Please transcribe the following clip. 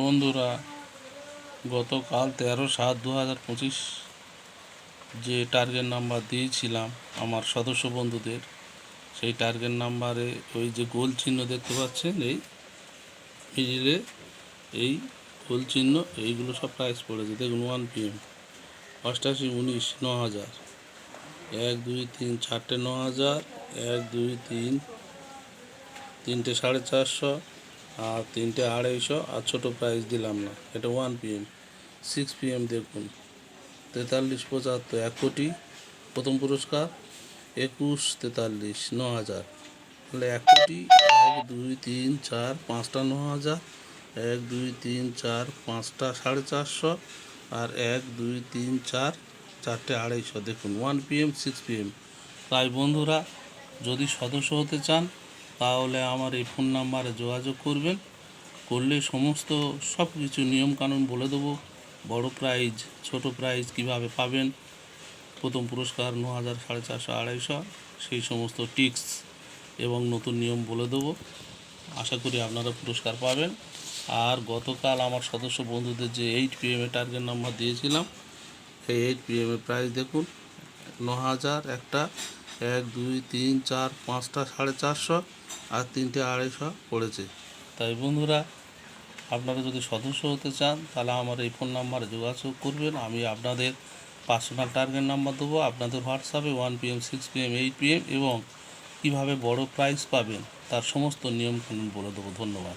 বন্ধুরা, গতকাল তেরো সাত দু হাজার পঁচিশ যে টার্গেট নাম্বার দিয়েছিলাম আমার সদস্য বন্ধুদের, সেই টার্গেট নাম্বারে ওই যে গোল চিহ্ন দেখতে পাচ্ছেন, এই মিডিলে এই গোল চিহ্ন, এইগুলো সব প্রাইস পড়েছে। দেখুন ওয়ান পিএম অষ্টাশি উনিশ ন হাজার এক, দুই, তিন, চারটে ন হাজার এক, দুই, তিন, তিনটে সাড়ে চারশো। আর তিনটে আড়াইশো আর ছোটো প্রাইস দিলাম না। এটা ওয়ান পিএম সিক্স পিএম দেখুন। তেতাল্লিশ পঁচাত্তর, এক কোটি। প্রথম পুরস্কার একুশ তেতাল্লিশ ন হাজার তাহলে এক কোটি, এক, দুই, তিন, চার, পাঁচটা ন হাজার এক, দুই, তিন, চার, পাঁচটা সাড়ে চারশো। আর এক, দুই, তিন, চার, চারটে আড়াইশো। দেখুন ওয়ান পিএম সিক্স পিএম তাই বন্ধুরা, যদি সদস্য হতে চান তাহলে আমার এই ফোন নাম্বারে যোগাযোগ করবেন। করলে সমস্ত সব কিছু নিয়মকানুন বলে দেবো। বড় প্রাইজ ছোট প্রাইজ কীভাবে পাবেন? প্রথম পুরস্কার ন হাজার সাড়ে চারশো আড়াইশো, সেই সমস্ত টিক্স এবং নতুন নিয়ম বলে দেবো। আশা করি আপনারা পুরস্কার পাবেন। আর গতকাল আমার সদস্য বন্ধুদের যে এইট পিএমে টার্গেট নাম্বার দিয়েছিলাম এই এইট পিএমের প্রাইস দেখুন। ন হাজার একটা, এক, দুই, তিন, চার, পাঁচটা সাড়ে চারশো আর তিনটে আড়াইশো পড়েছে। তাই বন্ধুরা, আপনারা যদি সদস্য হতে চান, তাহলে আমার এই ফোন নাম্বারে যোগাযোগ করবেন। আমি আপনাদের পার্সোনাল টার্গেট নাম্বার দেবো, আপনাদের হোয়াটসঅ্যাপে one PM six PM eight PM এবং কীভাবে বড় প্রাইজ পাবেন, তার সমস্ত নিয়মকানুন বলে দেবো। ধন্যবাদ।